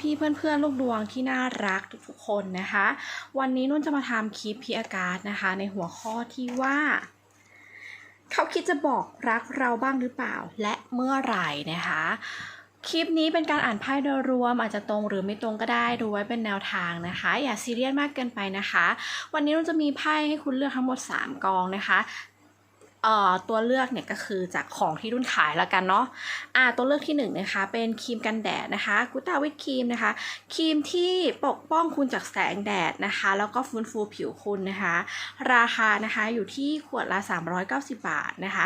พี่ๆ เพื่อนๆ ลูกดวงที่น่ารักทุกๆคนนะคะ วันนี้นุ่นจะมาทำคลิปพีอาการนะคะ ในหัวข้อที่ว่า เขาคิดจะบอกรักเราบ้างหรือเปล่า และเมื่อไหร่นะคะคลิปนี้เป็นการอ่านไพ่โดยรวมอาจจะตรงหรือไม่ตรงก็ได้ดูไว้เป็นแนวทางนะคะ อย่าซีเรียสมากเกินไปนะคะ วันนี้เราจะมีไพ่ให้คุณเลือกทั้งหมด 3 กองนะคะ ตัวเลือกเนี่ยก็คือจากของที่รุ่นขายแล้วกันเนาะอ่าตัวเลือกที่1นงนะคะเป็นครีมกันแดดนะคะกุตาวิทครีมนะคะครีมที่ปกป้องคุณจากแสงแดดนะคะ แล้วก็ฟื้นฟูผิวคุณนะคะ ราคานะคะอยู่ที่ขวดละ 390 บาทนะคะ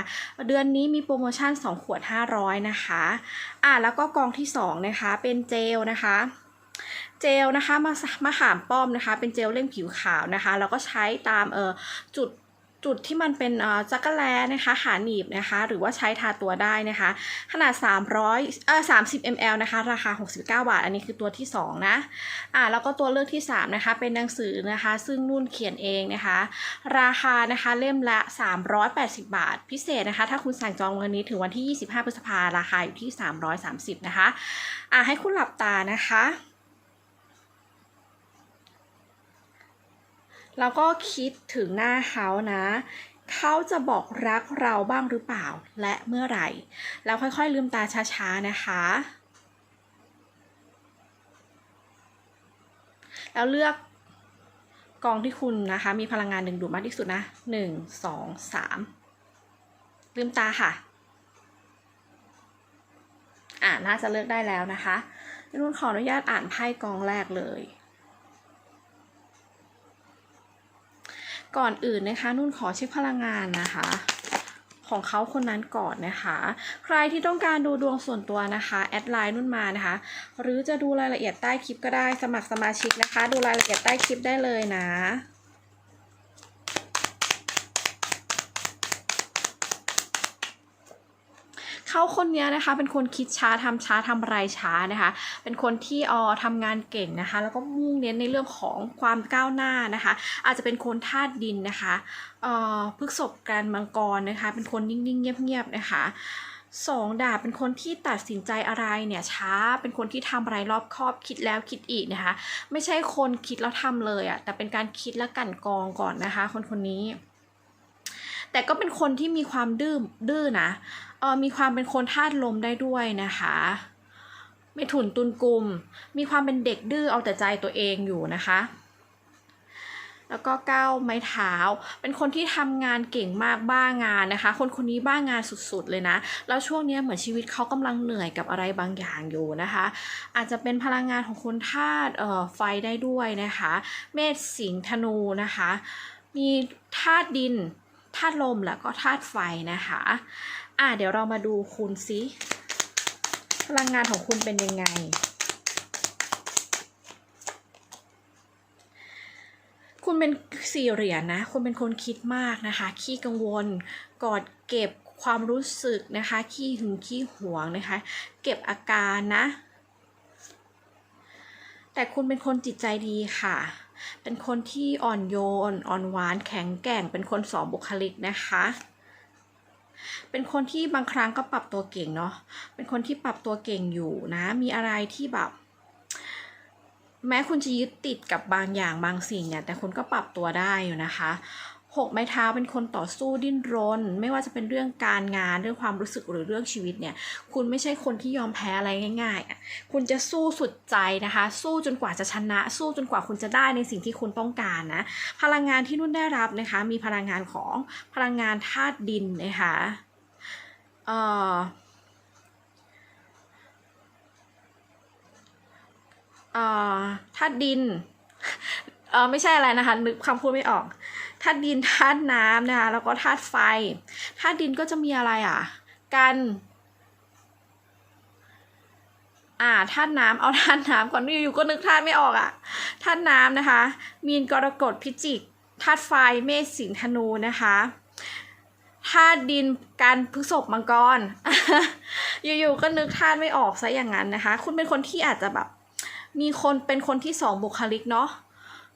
เดือนนี้มีโปรโมชั่น 2 ขวด 500 นะคะอ่าแล้วก็กองที่2นะคะเป็นเจลนะคะเจลนะคะมามาขามป้อมนะคะ เป็นเจลเร่งผิวขาวนะคะ แล้วก็ใช้ตามเออจุด จุดที่มันเป็นอ่อจักรแลนะคะขาหนีบนะคะ หรือว่าใช้ทาตัวได้นะคะ ขนาด 300เอ่อ30 ml นะคะ ราคา 69 บาท อันนี้คือตัวที่ 2 นะอ่าแล้วก็ตัวเลือกที่ 3 นะคะ เป็นหนังสือนะคะ ซึ่งนุ่นเขียนเองนะคะ ราคานะคะเล่มละ 380 บาท พิเศษนะคะ ถ้าคุณสั่งจองวันนี้ถึงวันที่ 25 พฤษภาราคาอยู่ที่ 330 นะคะอ่าให้คุณหลับตานะคะ แล้วก็คิดถึงหน้าเขานะ เขาจะบอกรักเราบ้างหรือเปล่า และเมื่อไหร่ แล้วค่อยๆ ลืมตาช้าๆ นะคะ แล้วเลือกกองที่คุณนะคะ มีพลังงานดึงดูดมากที่สุดนะหนึ่งสองสามลืมตาค่ะ อ่าน่าจะเลือกได้แล้วนะคะนุ่นขออนุญาตอ่านไพ่กองแรกเลย ก่อนอื่นนะคะนุ่นขอเช็คพลังงานนะคะ ของเขาคนนั้นก่อนนะคะ ใครที่ต้องการดูดวงส่วนตัวนะคะแอดไลน์นุ่นมานะคะ หรือจะดูรายละเอียดใต้คลิปก็ได้สมัครสมาชิกนะคะ ดูรายละเอียดใต้คลิปได้เลยนะ เขาคนนี้นะคะเป็นคนคิดช้าทำช้าทำอะไรช้านะคะ เป็นคนที่ออทำงานเก่งนะคะ แล้วก็มุ่งเน้นในเรื่องของความก้าวหน้านะคะ อาจจะเป็นคนธาตุดินนะคะเอ่อพฤกษบการมังกรนะคะ เป็นคนนิ่งๆ เงียบๆนะคะสองดาบเป็นคนที่ตัดสินใจอะไรเนี่ยช้าเป็นคนที่ทำอะไรรอบคอบคิดแล้วคิดอีกนะคะ ไม่ใช่คนคิดแล้วทำเลยอะ่ะแต่เป็นการคิดและกั่นกองก่อนนะคะ คนคนนี้ แต่ก็เป็นคนที่มีความดื้อดื้อนะ ออมีความเป็นคนธาตุลมได้ด้วยนะคะไม่ถุนตุนกลุ่ม มีความเป็นเด็กดื้อเอาแต่ใจตัวเองอยู่นะคะ แล้วก็ก้าวไม้เท้า เป็นคนที่ทำงานเก่งมากบ้างานนะคะ คนคนนี้บ้างานสุดๆเลยนะ แล้วช่วงนี้เหมือนชีวิตเขากำลังเหนื่อยกับอะไรบางอย่างอยู่นะคะ อาจจะเป็นพลังงานของคนธาตุเออไฟได้ด้วยนะคะ เมษสิงห์ธนูนะคะ มีธาตุดินธาตุลมแล้วก็ธาตุไฟนะคะ อะเดี๋ยวเรามาดูคุณซิพลังงานของคุณเป็นยังไง คุณเป็นสี่เหรียญนะ คุณเป็นคนคิดมากนะคะ ขี้กังวล กอดเก็บความรู้สึกนะคะ ขี้หึงขี้หวงนะคะ เก็บอาการนะ แต่คุณเป็นคนจิตใจดีค่ะ เป็นคนที่อ่อนโยน อ่อนหวาน แข็งแกร่ง เป็นคนสองบุคลิกนะคะ เป็นคนที่บางครั้งก็ปรับตัวเก่งเนาะ เป็นคนที่ปรับตัวเก่งอยู่นะ มีอะไรที่แบบแม้คุณจะยึดติดกับบางอย่างบางสิ่งเนี่ย แต่คุณก็ปรับตัวได้อยู่นะคะ หกไม้เท้าเป็นคนต่อสู้ดิ้นรน ไม่ว่าจะเป็นเรื่องการงานเรื่องความรู้สึกหรือเรื่องชีวิตเนี่ย คุณไม่ใช่คนที่ยอมแพ้อะไรง่ายๆอะคุณจะสู้สุดใจนะคะ สู้จนกว่าจะชนะ สู้จนกว่าคุณจะได้ในสิ่งที่คุณต้องการนะ พลังงานที่นุ่นได้รับนะคะ มีพลังงานของพลังงานธาตุดินนะคะเอ่อธาตุดินเออไม่ใช่อะไรนะคะนึกคำพูดไม่ออกาตุดินธาตุน้ำนะคะแล้วก็ธาตุไฟธาตุดินก็จะมีอะไรอะ กันอ่าธาตุน้ำเอาธาตุน้ำก่อนอยู่ๆก็นึกธาตุไม่ออกอะธาตุน้ำนะคะ มีนกรกฎพิจิกธาตุไฟเมษสิงธนูนะคะธาตุดินการพฤษภมังกร อยู่ๆก็นึกธาตุไม่ออกซะอย่างนั้นนะคะ คุณเป็นคนที่อาจจะแบบ มีคนเป็นคนที่สองบุคลิกเนาะ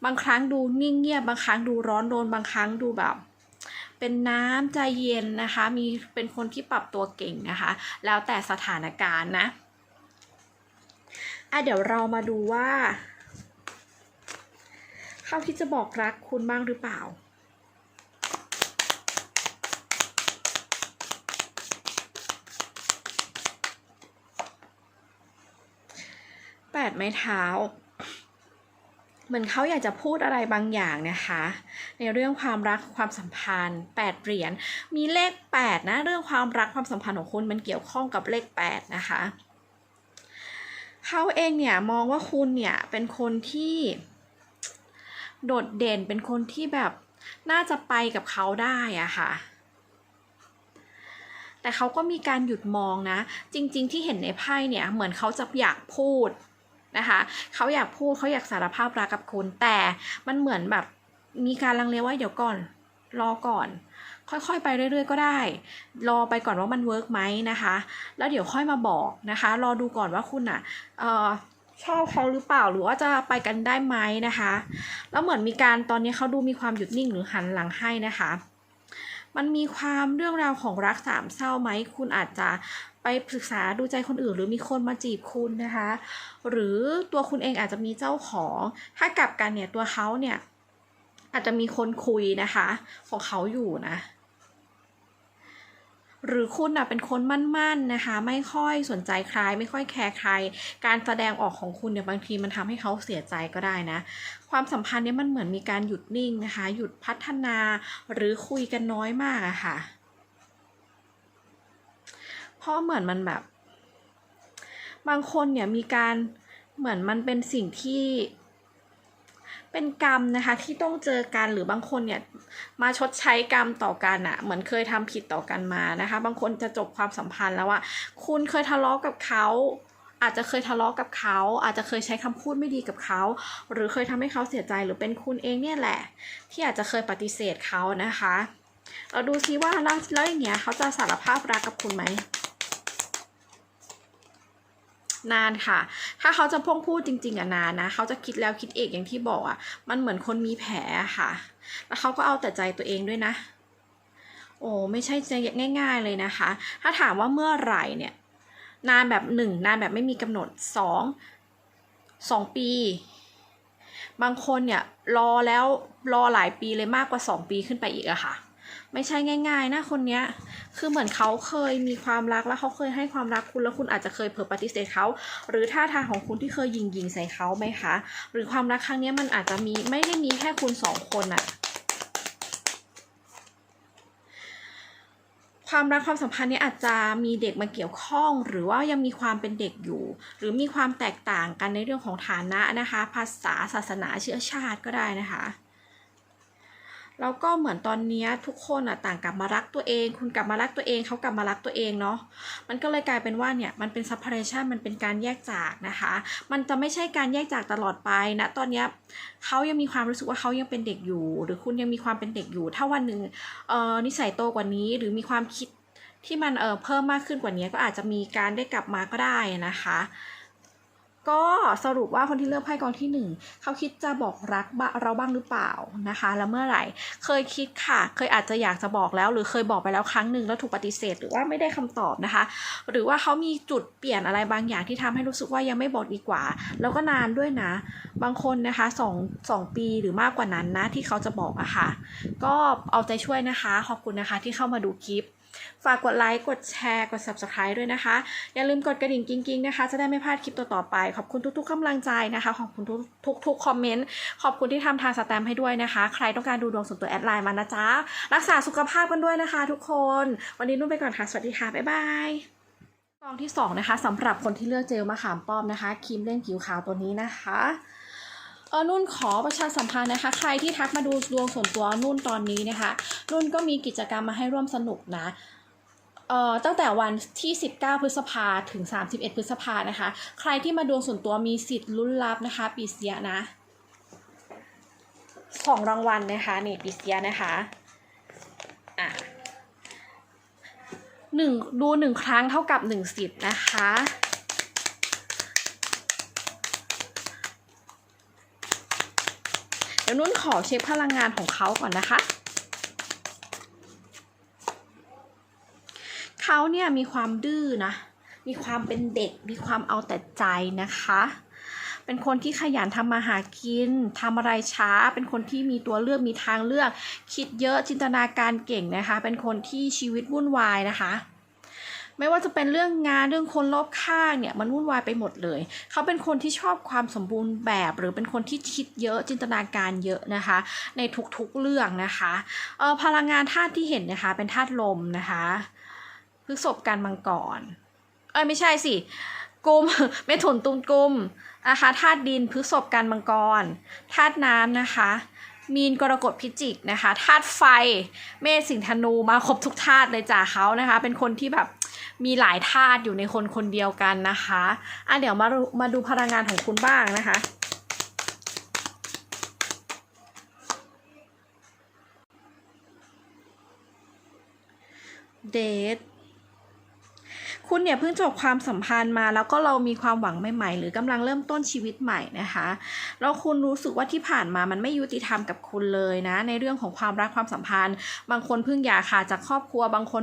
บางครั้งดูนิ่งเงียบบางครั้งดูร้อนโดนบางครั้งดูแบบ เป็นน้ำใจเย็นนะคะ มีเป็นคนที่ปรับตัวเก่งนะคะ แล้วแต่สถานการณ์นะอะเดี๋ยวเรามาดูว่าเขาคิดจะบอกรักคุณบ้างหรือเปล่าแปดไม้เท้า เหมือนเขาอยากจะพูดอะไรบางอย่างนะคะ ในเรื่องความรักความสัมพันธ์แปดเหรียญ มีเลขแปดนะ เรื่องความรักความสัมพันธ์ของคุณมันเกี่ยวข้องกับเลขแปดนะคะ เขาเองเนี่ยมองว่าคุณเนี่ยเป็นคนที่โดดเด่นเป็นคนที่แบบน่าจะไปกับเขาได้อะค่ะแต่เขาก็มีการหยุดมองนะ จริง ๆ ที่เห็นในไพ่เนี่ย เหมือนเขาจะอยากพูด นะคะเขาอยากพูดเขาอยากสารภาพรักกับคุณ แต่มันเหมือนแบบมีการลังเลว่าเดี๋ยวก่อนรอก่อน ค่อยๆไปเรื่อยๆก็ได้ รอไปก่อนว่ามันเวิร์กไหมนะคะ แล้วเดี๋ยวค่อยมาบอกนะคะ รอดูก่อนว่าคุณอะเออชอบเขาหรือเปล่าหรือว่าจะไปกันได้ไหมนะคะ แล้วเหมือนมีการตอนนี้เขาดูมีความหยุดนิ่งหรือหันหลังให้นะคะ มันมีความเรื่องราวของรักสามเศร้าไหมคุณอาจจะ ไปศึกษาดูใจคนอื่น หรือมีคนมาจีบคุณนะคะ หรือตัวคุณเองอาจจะมีเจ้าของ ถ้ากลับกันเนี่ยตัวเขาเนี่ยอาจจะมีคนคุยนะคะ ของเขาอยู่นะหรือคุณอะเป็นคนมั่นๆนะคะ ไม่ค่อยสนใจใคร ไม่ค่อยแคร์ใคร การแสดงออกของคุณเนี่ยบางทีมันทำให้เขาเสียใจก็ได้นะ ความสัมพันธ์เนี่ยมันเหมือนมีการหยุดนิ่งนะคะ หยุดพัฒนา หรือคุยกันน้อยมากอะค่ะ เพราะเหมือนมันแบบ บางคนเนี่ยมีการเหมือนมันเป็นสิ่งที่ เป็นกรรมนะคะที่ต้องเจอกันหรือบางคนเนี่ยมาชดใช้กรรมต่อกันอะเหมือนเคยทำผิดต่อกันมานะคะ บางคนจะจบความสัมพันธ์แล้วอะคุณเคยทะเลาะกับเขาอาจจะเคยทะเลาะกับเขา อาจจะเคยใช้คำพูดไม่ดีกับเขา หรือเคยทำให้เขาเสียใจหรือเป็นคุณเองเนี่ยแหละ ที่อาจจะเคยปฏิเสธเขานะคะ เราดูซิว่าแล้วแล้วอย่างเงี้ยเขาจะสารภาพรักกับคุณไหม นานค่ะ ถ้าเขาจะพ่งพูดจริง ๆอะนานนะ เขาจะคิดแล้วคิดเอกอย่างที่บอกอะมันเหมือนคนมีแผลค่ะ แล้วเขาก็เอาแต่ใจตัวเองด้วยนะ โอ้ไม่ใช่จะง่าย ๆเลยนะคะ ถ้าถามว่าเมื่อไหร่เนี่ย นานแบบหนึ่งนานแบบไม่มีกำหนดสองสองปี บางคนเนี่ยรอแล้วรอหลายปีเลยมากกว่าสองปีขึ้นไปอีกอะค่ะ ไม่ใช่ง่ายๆนะคนเนี้ยคือเหมือนเขาเคยมีความรักแล้วเขาเคยให้ความรักคุณแล้วคุณอาจจะเคยเผลอปฏิเสธเขา หรือท่าทางของคุณที่เคยยิงยิงใส่เขาไหมคะ หรือความรักครั้งนี้มันอาจจะมีไม่ได้มีแค่คุณสองคนอะความรักความสัมพันธ์นี้อาจจะมีเด็กมาเกี่ยวข้อง หรือว่ายังมีความเป็นเด็กอยู่ หรือมีความแตกต่างกันในเรื่องของฐานะนะคะ ภาษาศาสนาเชื้อชาติก็ได้นะคะ แล้วก็เหมือนตอนนี้ทุกคนอะต่างกลับมารักตัวเอง คุณกลับมารักตัวเองเขากลับมารักตัวเองเนาะมันก็เลยกลายเป็นว่าเนี่ยมันเป็น separation มันเป็นการแยกจากนะคะ มันจะไม่ใช่การแยกจากตลอดไปนะตอนนี้เขายังมีความรู้สึกว่าเขายังเป็นเด็กอยู่ หรือคุณยังมีความเป็นเด็กอยู่ ถ้าวันหนึ่งเอ่อนิสัยโตกว่านี้หรือมีความคิดที่มันเอ่อเพิ่มมากขึ้นกว่านี้ก็อาจจะมีการได้กลับมาก็ได้นะคะ ก็สรุปว่าคนที่เลือกไพ่กองที่หนึ่งเขาคิดจะบอกรักเราบ้างหรือเปล่านะคะ แล้วเมื่อไหร่ เคยคิดค่ะ เคยอาจจะอยากจะบอกแล้ว หรือเคยบอกไปแล้วครั้งหนึ่งแล้วถูกปฏิเสธ หรือว่าไม่ได้คำตอบนะคะ หรือว่าเขามีจุดเปลี่ยนอะไรบางอย่างที่ทำให้รู้สึกว่ายังไม่บอกดีกว่า แล้วก็นานด้วยนะ บางคนนะคะสองสองปีหรือมากกว่านั้นนะที่เขาจะบอกอะค่ะ ก็เอาใจช่วยนะคะ ขอบคุณนะคะที่เข้ามาดูคลิป ฝากกดไลค์ กดแชร์ กด subscribe ด้วยนะคะ อย่าลืมกดกระดิ่งกิ๊งๆนะคะ จะได้ไม่พลาดคลิปต่อๆไป ขอบคุณทุกๆกำลังใจนะคะ ขอบคุณทุกๆคอมเมนต์ ขอบคุณที่ทำทางสแตมป์ให้ด้วยนะคะ ใครต้องการดูดวงส่วนตัวแอดไลน์มานะจ๊ะ รักษาสุขภาพกันด้วยนะคะ ทุกคน วันนี้นุ่นไปก่อนค่ะ สวัสดีค่ะ บ๊ายบายกองที่สองนะคะสำหรับคนที่เลือกเจลมะขามป้อมนะคะครีมเล่นผิวขาวตัวนี้นะคะ เออนุ่นขอประชาสัมพันธ์นะคะ ใครที่ทักมาดูดวงส่วนตัวนุ่นตอนนี้นะคะ นุ่นก็มีกิจกรรมมาให้ร่วมสนุกนะเอ่อตั้งแต่วันที่ 19 พฤษภาถึง 31 พฤษภานะคะ ใครที่มาดวงส่วนตัวมีสิทธิ์ลุ้นรับนะคะ ปีเสียนะสองรางวัลนะคะนี่ปีเสียนะคะอะหนึ่งดูหนึ่งครั้งเท่ากับหนึ่งสิทธิ์นะคะ เดี๋ ยวนุ่นขอเช็คพลังงานของเขาก่อนนะคะ เขาเนี่ยมีความดื้อนะ มีความเป็นเด็ก มีความเอาแต่ใจนะคะ เป็นคนที่ขยันทำมาหากินทำอะไรช้า เป็นคนที่มีตัวเลือก มีทางเลือก คิดเยอะ จินตนาการเก่งนะคะ เป็นคนที่ชีวิตวุ่นวายนะคะ ไม่ว่าจะเป็นเรื่องงานเรื่องคนรอบข้างเนี่ยมันวุ่นวายไปหมดเลย เขาเป็นคนที่ชอบความสมบูรณ์แบบ หรือเป็นคนที่คิดเยอะจินตนาการเยอะนะคะ ในทุกๆเรื่องนะคะเออพลังงานธาตุที่เห็นนะคะ เป็นธาตุลมนะคะพฤษภกันมังกรเอ้ยไม่ใช่สิกุมเมถุนตุลกุมนะคะธาตุดินพฤษภกันมังกรธาตุน้ำนะคะมีนกรกฎพิจิกนะคะธาตุไฟ เมษสิงธนูมาครบทุกธาตุเลยจ้าเขานะคะ เป็นคนที่แบบ มีหลายธาตุอยู่ในคนคนเดียวกันนะคะอะเดี๋ยวมาดูมาดูพลังงานของคุณบ้างนะคะเดท คุณเนี่ยเพิ่งจบความสัมพันธ์มา แล้วก็เรามีความหวังใหม่ๆ หรือกำลังเริ่มต้นชีวิตใหม่นะคะแล้วคุณรู้สึกว่าที่ผ่านมามันไม่ยุติธรรมกับคุณเลยนะ ในเรื่องของความรักความสัมพันธ์ บางคนเพิ่งหย่าขาดจากครอบครัว บางคน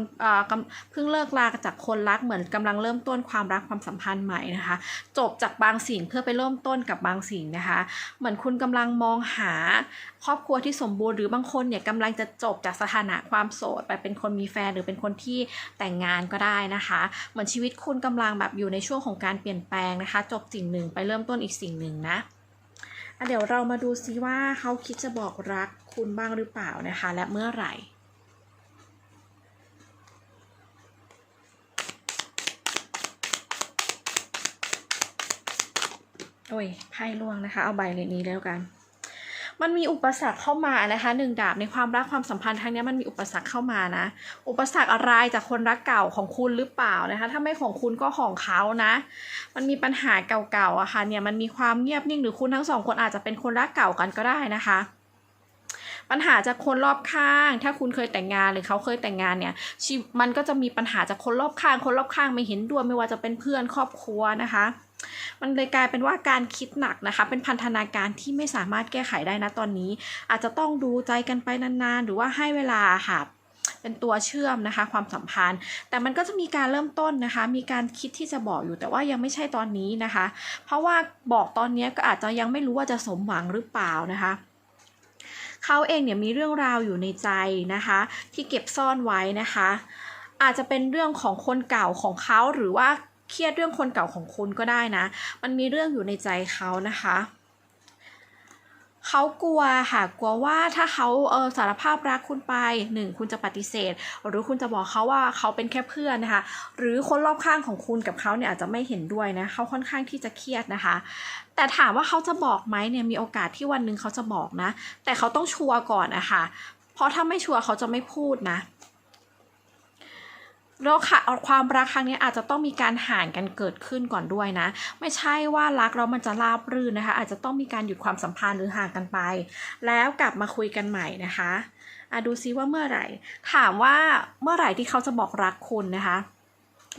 เพิ่งเลิกลาจากคนรักเหมือนกำลังเริ่มต้นความรักความสัมพันธ์ใหม่นะคะ จบจากบางสิ่งเพื่อไปเริ่มต้นกับบางสิ่งนะคะ เหมือนคุณกำลังมองหาครอบครัวที่สมบูรณ์หรือบางคนเนี่ยกำลังจะจบจากสถานะความโสดไปเป็นคนมีแฟนหรือเป็นคนที่แต่งงานก็ได้นะคะมือนชีวิตคุณกำลังแบบอยู่ในช่วงของการเปลี่ยนแปลงนะคะ จบสิ่งหนึ่งไปเริ่มต้นอีกสิ่งหนึ่งนะอะเดี๋ยวเรามาดูซิว่าเขาคิดจะบอกรักคุณบ้างหรือเปล่านะคะ และเมื่อไหร่โอ้ยไพ่ล่วงนะคะ เอาใบเลยนี้แล้วกัน มันมีอุปสรรคเข้ามานะคะหนึ่งดาบในความรักความสัมพันธ์ครั้งนี้มันมีอุปสรรคเข้ามานะ อุปสรรคอะไรจากคนรักเก่าของคุณหรือเปล่านะคะ ถ้าไม่ของคุณก็ของเขานะ มันมีปัญหาเก่าๆอะค่ะเนี่ยมันมีความเงียบนิ่งหรือคุณทั้งสองคนอาจจะเป็นคนรักเก่ากันก็ได้นะคะปัญหาจากคนรอบข้าง ถ้าคุณเคยแต่งงานหรือเขาเคยแต่งงานเนี่ยมันก็จะมีปัญหาจากคนรอบข้าง คนรอบข้างไม่เห็นด้วยไม่ว่าจะเป็นเพื่อนครอบครัวนะคะ มันเลยกลายเป็นว่าการคิดหนักนะคะ เป็นพันธนาการที่ไม่สามารถแก้ไขได้นะตอนนี้ อาจจะต้องดูใจกันไปนานๆ หรือว่าให้เวลาค่ะเป็นตัวเชื่อมนะคะความสัมพันธ์ แต่มันก็จะมีการเริ่มต้นนะคะ มีการคิดที่จะบอกอยู่แต่ว่ายังไม่ใช่ตอนนี้นะคะ เพราะว่าบอกตอนนี้ก็อาจจะยังไม่รู้ว่าจะสมหวังหรือเปล่านะคะเขาเองเนี่ยมีเรื่องราวอยู่ในใจนะคะ ที่เก็บซ่อนไว้นะคะ อาจจะเป็นเรื่องของคนเก่าของเขาหรือว่า เครียดเรื่องคนเก่าของคุณก็ได้นะ มันมีเรื่องอยู่ในใจเขานะคะเขากลัวค่ะกลัวว่าถ้าเขาเออสารภาพรักคุณไปหนึ่งคุณจะปฏิเสธ หรือคุณจะบอกเขาว่าเขาเป็นแค่เพื่อนนะคะ หรือคนรอบข้างของคุณกับเขาเนี่ยอาจจะไม่เห็นด้วยนะเขาค่อนข้างที่จะเครียดนะคะ แต่ถามว่าเขาจะบอกไหมเนี่ยมีโอกาสที่วันหนึ่งเขาจะบอกนะ แต่เขาต้องชัวร์ก่อนนะคะเพราะถ้าไม่ชัวร์เขาจะไม่พูดนะ แล้วค่ะความรักครั้งนี้อาจจะต้องมีการห่างกันเกิดขึ้นก่อนด้วยนะ ไม่ใช่ว่ารักแล้วมันจะราบรื่นนะคะ อาจจะต้องมีการหยุดความสัมพันธ์หรือห่างกันไป แล้วกลับมาคุยกันใหม่นะคะอะดูซิว่าเมื่อไหร่ ถามว่าเมื่อไหร่ที่เขาจะบอกรักคุณนะคะ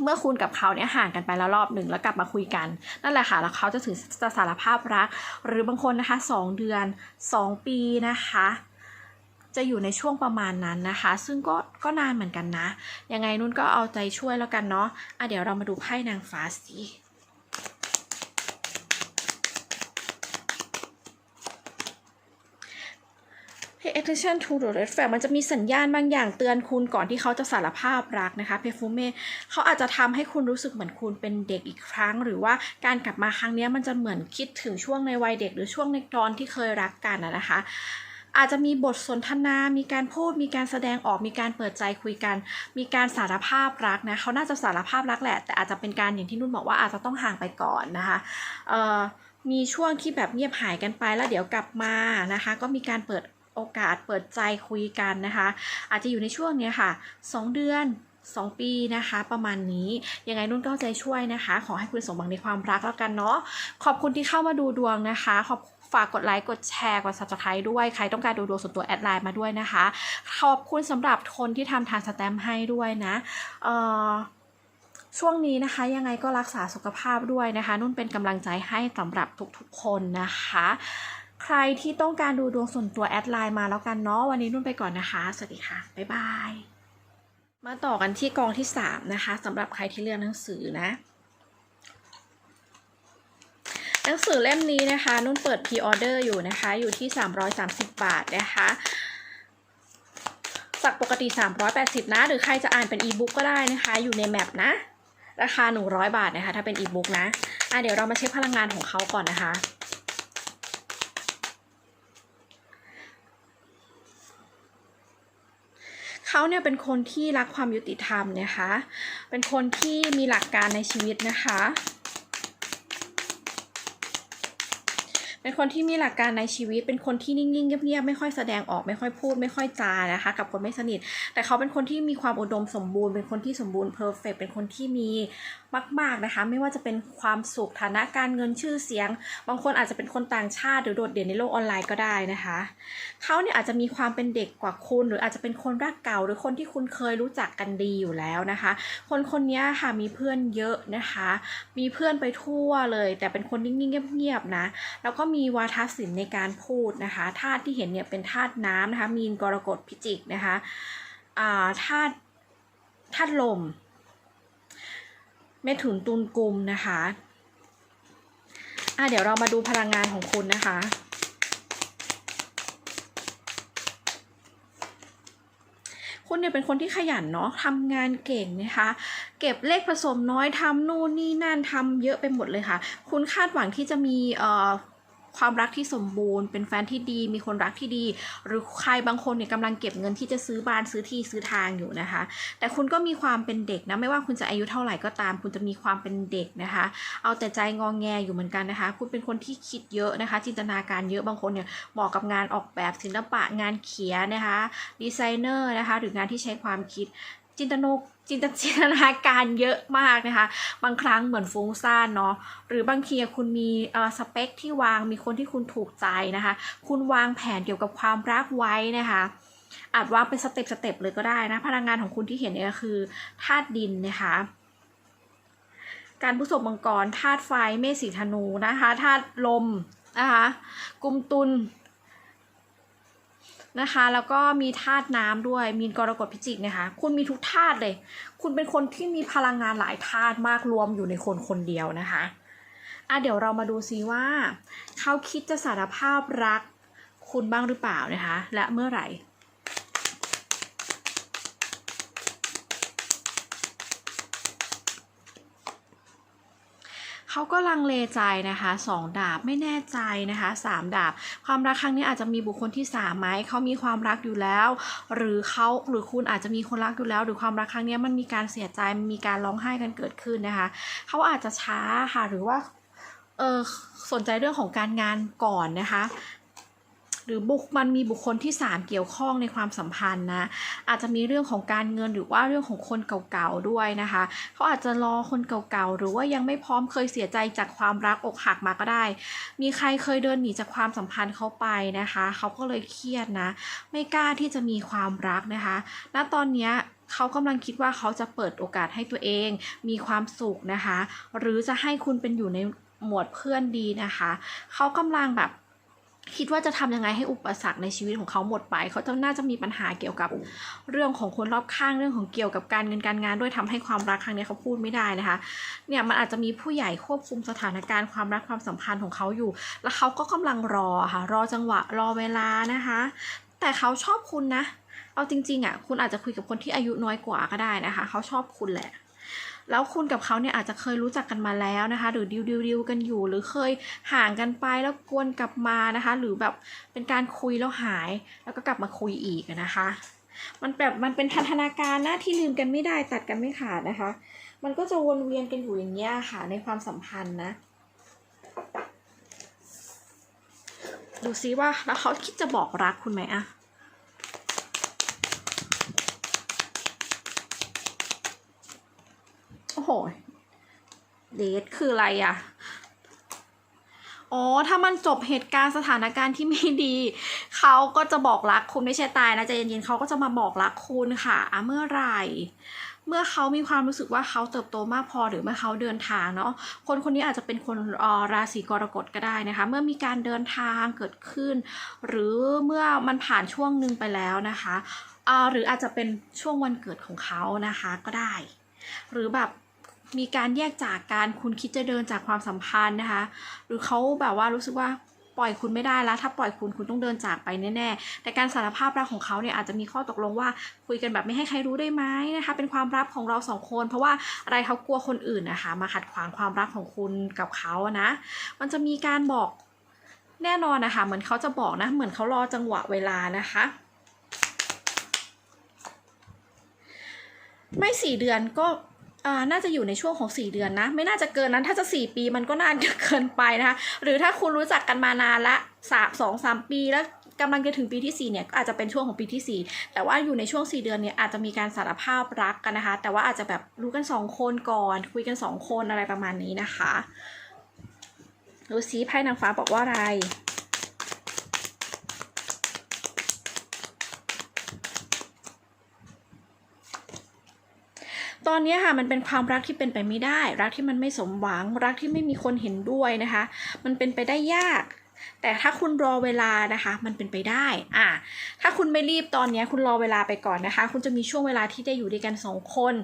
เมื่อคุณกับเขาเนี่ยห่างกันไปแล้วรอบหนึ่งแล้วกลับมาคุยกัน นั่นแหละค่ะแล้วเขาจะถึงจะสารภาพรัก หรือบางคนนะคะสองเดือนสองปีนะคะ จะอยู่ในช่วงประมาณนั้นนะคะ ซึ่งก็ก็นานเหมือนกันนะ ยังไงนุ่นก็เอาใจช่วยแล้วกันเนาะอะเดี๋ยวเรามาดูไพ่นางฟ้าสิ Pay attention to the red flag มันจะมีสัญญาณบางอย่างเตือนคุณก่อนที่เขาจะสารภาพรักนะคะ p e r f u m e เขาอาจจะทำให้คุณรู้สึกเหมือนคุณเป็นเด็กอีกครั้ง หรือว่าการกลับมาครั้งนี้มันจะเหมือนคิดถึงช่วงในวัยเด็ก หรือช่วงในตอนที่เคยรักกันนะคะ อาจจะมีบทสนทนา มีการพูด มีการแสดงออก มีการเปิดใจคุยกัน มีการสารภาพรักนะเขาน่าจะสารภาพรักแหละ แต่อาจจะเป็นการอย่างที่นุ่นบอกว่าอาจจะต้องห่างไปก่อนนะคะ เอ่อ มีช่วงที่แบบเงียบหายกันไปแล้วเดี๋ยวกลับมานะคะ ก็มีการเปิดโอกาสเปิดใจคุยกันนะคะ อาจจะอยู่ในช่วงนี้ค่ะ 2 เดือน 2 ปีนะคะ ประมาณนี้ ยังไงนุ่นก็เอาใจช่วยนะคะ ขอให้คุณสมหวังในความรักแล้วกันเนาะ ขอบคุณที่เข้ามาดูดวงนะคะ ขอบ ฝากกดไลค์กดแชร์กด subscribe ด้วยใครต้องการดูดวงส่วนตัวแอดไลน์มาด้วยนะคะ ขอบคุณสำหรับคนที่ทำทานสแตมป์ให้ด้วยนะเอ่อช่วงนี้นะคะยังไงก็รักษาสุขภาพด้วยนะคะ นุ่นเป็นกำลังใจให้สำหรับทุกๆคนนะคะ ใครที่ต้องการดูดวงส่วนตัวแอดไลน์มาแล้วกันเนาะวันนี้นุ่นไปก่อนนะคะ สวัสดีค่ะ บ๊ายบาย มาต่อกันที่กองที่ 3 นะคะสำหรับใครที่เลือกหนังสือนะ หนังสือเล่มนี้นะคะ นุ่นเปิดพรีออเดอร์อยู่นะคะ อยู่ที่ 330 บาทนะคะจากปกติ 380 นะ หรือใครจะอ่านเป็นอีบุ๊กก็ได้นะคะ อยู่ในแมปนะ ราคา 100 บาทนะคะ ถ้าเป็นอีบุ๊กนะอะเดี๋ยวเรามาเช็คพลังงานของเขาก่อนนะคะเขาเนี่ยเป็นคนที่รักความยุติธรรมนะคะ เป็นคนที่มีหลักการในชีวิตนะคะ เป็นคนที่มีหลักการในชีวิต เป็นคนที่นิ่งๆเงียบๆไม่ค่อยแสดงออกไม่ค่อยพูด ไม่ค่อยจานะคะ กับคนไม่สนิท แต่เขาเป็นคนที่มีความอุดมสมบูรณ์ เป็นคนที่สมบูรณ์เพอร์เฟกเป็นคนที่มีมากๆนะคะ ไม่ว่าจะเป็นความสุขฐานะการเงินชื่อเสียง บางคนอาจจะเป็นคนต่างชาติหรือโดดเด่นในโลกออนไลน์ก็ได้นะคะเขาเนี่ยอาจจะมีความเป็นเด็กกว่าคุณ หรืออาจจะเป็นคนรักเก่า หรือคนที่คุณเคยรู้จักกันดีอยู่แล้วนะคะ คนคนนี้ค่ะมีเพื่อนเยอะนะคะ มีเพื่อนไปทั่วเลย แต่เป็นคนนิ่งๆเงียบๆนะแล้วก็มีวาทศิลป์ในการพูดนะคะธาตุที่เห็นเนี่ยเป็นธาตุน้ำนะคะ มีนกรกฎพิจิกนะคะธาตุธาตุลมเมถุนตุลกุมนะคะอะเดี๋ยวเรามาดูพลังงานของคุณนะคะคุณเนี่ยเป็นคนที่ขยันเนาะทำงานเก่งนะคะ เก็บเลขผสมน้อยทำนู่นนี่นั่นทำเยอะไปหมดเลยค่ะ คุณคาดหวังที่จะมีเอ่อ ความรักที่สมบูรณ์ เป็นแฟนที่ดี มีคนรักที่ดี หรือใครบางคนเนี่ยกำลังเก็บเงินที่จะซื้อบ้านซื้อที่ซื้อทางอยู่นะคะ แต่คุณก็มีความเป็นเด็กนะไม่ว่าคุณจะอายุเท่าไหร่ก็ตาม คุณจะมีความเป็นเด็กนะคะ เอาแต่ใจงองแงอยู่เหมือนกันนะคะ คุณเป็นคนที่คิดเยอะนะคะ จินตนาการเยอะบางคนเนี่ยเหมาะกับงานออกแบบศิลปะงานเขียนนะคะดีไซเนอร์นะคะ หรืองานที่ใช้ความคิด จินตโนจินตจินตนาการเยอะมากนะคะ บางครั้งเหมือนฟุ้งซ่านเนาะหรือบางทีคุณมีเอ่อสเปคที่วางมีคนที่คุณถูกใจนะคะ คุณวางแผนเกี่ยวกับความรักไว้นะคะอาจวางเป็นสเต็ปสเต็ปเลยก็ได้นะ พลังงานของคุณที่เห็นเนี่ยคือธาตุดินนะคะการผู้สมมังกรธาตุไฟเมษสีธนูนะคะธาตุลมนะคะกุมตุล นะคะ แล้วก็มีธาตุน้ำด้วย มีกรกฎพิจิกนะคะ คุณมีทุกธาตุเลย คุณเป็นคนที่มีพลังงานหลายธาตุมากรวมอยู่ในคนคนเดียวนะคะอะเดี๋ยวเรามาดูซิว่า เขาคิดจะสารภาพรักคุณบ้างหรือเปล่านะคะ และเมื่อไหร่ เขาก็ลังเลใจนะคะสองดาบไม่แน่ใจนะคะสามดาบ ความรักครั้งนี้อาจจะมีบุคคลที่สามไหมเขามีความรักอยู่แล้ว หรือเขาหรือคุณอาจจะมีคนรักอยู่แล้ว หรือความรักครั้งนี้มันมีการเสียใจมีการร้องไห้กันเกิดขึ้นนะคะเขาอาจจะช้าค่ะหรือว่าเออสนใจเรื่องของการงานก่อนนะคะ รือบุคมันมีบุคคลที่สามเกี่ยวข้องในความสัมพันธ์นะอาจจะมีเรื่องของการเงินหรือว่าเรื่องของคนเก่าๆด้วยนะคะเขาอาจจะรอคนเก่าๆหรือว่ายังไม่พร้อมเคยเสียใจจากความรักอกหักมาก็ได้ มีใครเคยเดินหนีจากความสัมพันธ์เขาไปนะคะเขาก็เลยเครียดนะ ไม่กล้าที่จะมีความรักนะคะ ณตอนนี้เขากำลังคิดว่าเขาจะเปิดโอกาสให้ตัวเอง มีความสุขนะคะ หรือจะให้คุณเป็นอยู่ในหมวดเพื่อนดีนะคะ เขากำลังแบบ คิดว่าจะทำยังไงให้อุปสรรคในชีวิตของเขาหมดไป เขาจะน่าจะมีปัญหาเกี่ยวกับเรื่องของคนรอบข้างเรื่องของเกี่ยวกับการเงินการงานด้วยทำให้ความรักครั้งนี้เขาพูดไม่ได้นะคะ เนี่ยมันอาจจะมีผู้ใหญ่ควบคุมสถานการณ์ความรักความสัมพันธ์ของเขาอยู่ แล้วเขาก็กำลังรอค่ะรอจังหวะรอเวลานะคะ แต่เขาชอบคุณนะ เอาจริงๆอะคุณอาจจะคุยกับคนที่อายุน้อยกว่าก็ได้นะคะ เขาชอบคุณแหละ แล้วคุณกับเขาเนี่ยอาจจะเคยรู้จักกันมาแล้วนะคะ หรือดิวดิวดิวกันอยู่ หรือเคยห่างกันไปแล้วกวนกลับมานะคะ หรือแบบเป็นการคุยแล้วหาย แล้วก็กลับมาคุยอีกนะคะ มันแบบมันเป็นพันธนาการนะที่ลืมกันไม่ได้ตัดกันไม่ขาดนะคะ มันก็จะวนเวียนกันอยู่อย่างเงี้ยค่ะในความสัมพันธ์นะดูซิว่าแล้วเขาคิดจะบอกรักคุณไหมอะโอ้โห เดทคืออะไรอะอ๋อ ถ้ามันจบเหตุการณ์สถานการณ์ที่ไม่ดี เขาก็จะบอกรักคุณไม่ใช่ตายนะใจเย็นๆเขาก็จะมาบอกรักคุณค่ะอะเมื่อไหร่ เมื่อเขามีความรู้สึกว่าเขาเติบโตมากพอหรือเมื่อเขาเดินทางเนาะ คนคนนี้อาจจะเป็นคนออราศีกรกฎก็ได้นะคะ เมื่อมีการเดินทางเกิดขึ้น หรือเมื่อมันผ่านช่วงหนึ่งไปแล้วนะคะอ่าหรืออาจจะเป็นช่วงวันเกิดของเขานะคะก็ได้ หรือแบบ มีการแยกจากกันคุณคิดจะเดินจากความสัมพันธ์นะคะ หรือเขาแบบว่ารู้สึกว่าปล่อยคุณไม่ได้แล้ว ถ้าปล่อยคุณคุณต้องเดินจากไปแน่ๆ แต่การสารภาพรักของเขาเนี่ยอาจจะมีข้อตกลงว่าคุยกันแบบไม่ให้ใครรู้ได้ไหมนะคะ เป็นความลับของเราสองคน เพราะว่าอะไรเขากลัวคนอื่นนะคะ มาขัดขวางความรักของคุณกับเขาอะนะ มันจะมีการบอกแน่นอนนะคะ เหมือนเขาจะบอกนะ เหมือนเขารอจังหวะเวลานะคะไม่สี่เดือนก็ อ่าน่าจะอยู่ในช่วงของ 4 เดือนนะ ไม่น่าจะเกินนั้นถ้าจะ 4 ปีมันก็นานเกินไปนะคะ หรือถ้าคุณรู้จักกันมานานละสามสองสามปีแล้วกำลังจะถึงปีที่ 4 เนี่ยก็อาจจะเป็นช่วงของปีที่ 4 แต่ว่าอยู่ในช่วง 4 เดือนเนี่ยอาจจะมีการสารภาพรักกันนะคะ แต่ว่าอาจจะแบบรู้กัน 2 คนก่อน คุยกัน 2 คนอะไรประมาณนี้นะคะ ดูซิไพ่นางฟ้าบอกว่าอะไร ตอนนี้ค่ะมันเป็นความรักที่เป็นไปไม่ได้ รักที่มันไม่สมหวัง รักที่ไม่มีคนเห็นด้วยนะคะ มันเป็นไปได้ยาก แต่ถ้าคุณรอเวลานะคะ มันเป็นไปได้อะถ้าคุณไม่รีบตอนนี้คุณรอเวลาไปก่อนนะคะ คุณจะมีช่วงเวลาที่ได้อยู่ด้วยกันสองคน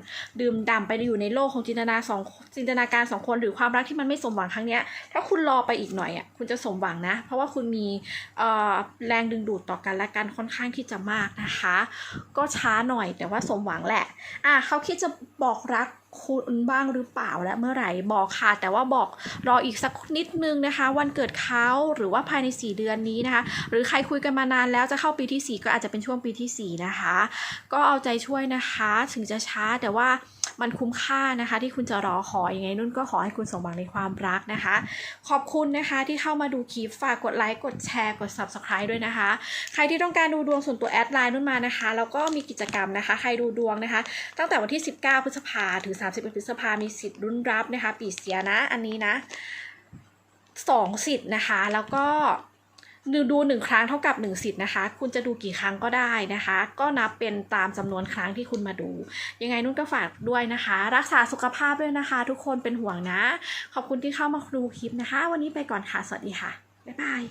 ดื่มด่ำไปอยู่ในโลกของจินตนาสองจินตนาการสองคน หรือความรักที่มันไม่สมหวังครั้งเนี้ยถ้าคุณรอไปอีกหน่อยอะคุณจะสมหวังนะ เพราะว่าคุณมีเอ่อแรงดึงดูดต่อกันและกันค่อนข้างที่จะมากนะคะ ก็ช้าหน่อยแต่ว่าสมหวังแหละอะเขาคิดจะบอกรัก คุณบ้างหรือเปล่าและเมื่อไหร่บอกค่ะ แต่ว่าบอกรออีกสักนิดนึงนะคะ วันเกิดเขาหรือว่าภายใน 4 เดือนนี้นะคะ หรือใครคุยกันมานานแล้วจะเข้าปีที่ 4 ก็อาจจะเป็นช่วงปีที่ 4 นะคะ ก็เอาใจช่วยนะคะ ถึงจะช้าแต่ว่า มันคุ้มค่านะคะ ที่คุณจะรอขอยังไงนุ่นก็ขอให้คุณสมหวังในความรักนะคะ ขอบคุณนะคะที่เข้ามาดูคลิปฝากกดไลค์กดแชร์กด subscribe ด้วยนะคะ ใครที่ต้องการดูดวงส่วนตัวแอดไลน์นุ่นมานะคะแล้วก็มีกิจกรรมนะคะ ใครดูดวงนะคะ ตั้งแต่วันที่ 19 พฤษภาถึง 31 พฤษภามีสิทธิ์รุ่นรับนะคะ ปีเสียนะ อันนี้นะสองสิทธิ์นะคะ แล้วก็ ดูดูหนึ่งครั้งเท่ากับหนึ่งสิทธิ์นะคะ คุณจะดูกี่ครั้งก็ได้นะคะ ก็นับเป็นตามจำนวนครั้งที่คุณมาดู ยังไงนุ่นก็ฝากด้วยนะคะ รักษาสุขภาพด้วยนะคะ ทุกคนเป็นห่วงนะ ขอบคุณที่เข้ามาดูคลิปนะคะ วันนี้ไปก่อนค่ะ สวัสดีค่ะ บ๊ายบาย